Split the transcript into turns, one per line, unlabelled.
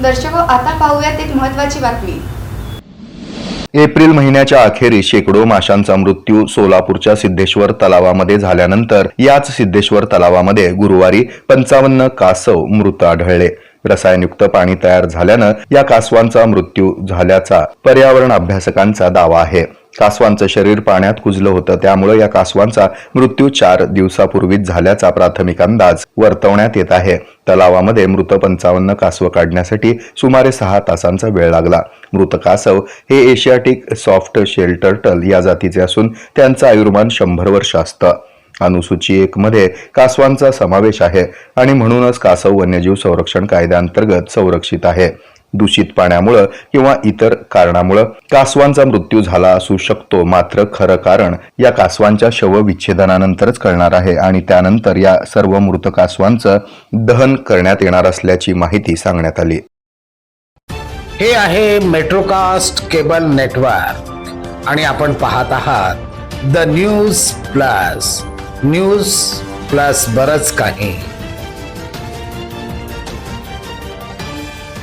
दर्शको हो, आता पाहूयात एक महत्वाची बातमी.
एप्रिल महिन्याच्या अखेरीस शेकडो माशांचा मृत्यू सोलापूरच्या सिद्धेश्वर तलावामध्ये झाल्यानंतर याच सिद्धेश्वर तलावामध्ये गुरुवारी पंचावन्न कासव मृत आढळले. रसायनयुक्त पाणी तयार झाल्यानं या कासवांचा मृत्यू झाल्याचा पर्यावरण अभ्यासकांचा दावा आहे. कासवांचं शरीर पाण्यात कुजलं होतं. त्यामुळे या कासवांचा मृत्यू चार दिवसापूर्वीच झाल्याचा प्राथमिक अंदाज वर्तवण्यात येत आहे. तलावामध्ये मृत पंचावन्न कासव काढण्यासाठी सुमारे सहा तासांचा वेळ लागला. मृत कासव हे एशियाटिक सॉफ्ट शेल टर्टल या जातीचे असून त्यांचं आयुर्मान शंभर वर्ष असतं. अनुसूची एक मध्ये कासवांचा समावेश आहे आणि म्हणूनच कासव वन्यजीव संरक्षण कायद्याअंतर्गत संरक्षित आहे. दूषित पाण्यामुळं किंवा इतर कारणामुळं कासवांचा मृत्यू झाला असू शकतो. मात्र खरं कारण या कासवांच्या शवविच्छेदनानंतरच कळणार आहे आणि त्यानंतर या सर्व मृत कासवांचं दहन करण्यात येणार असल्याची माहिती सांगण्यात आली.
हे आहे मेट्रोकास्ट केबल नेटवर्क आणि आपण पाहत आहात the news plus. News plus बरंच काही.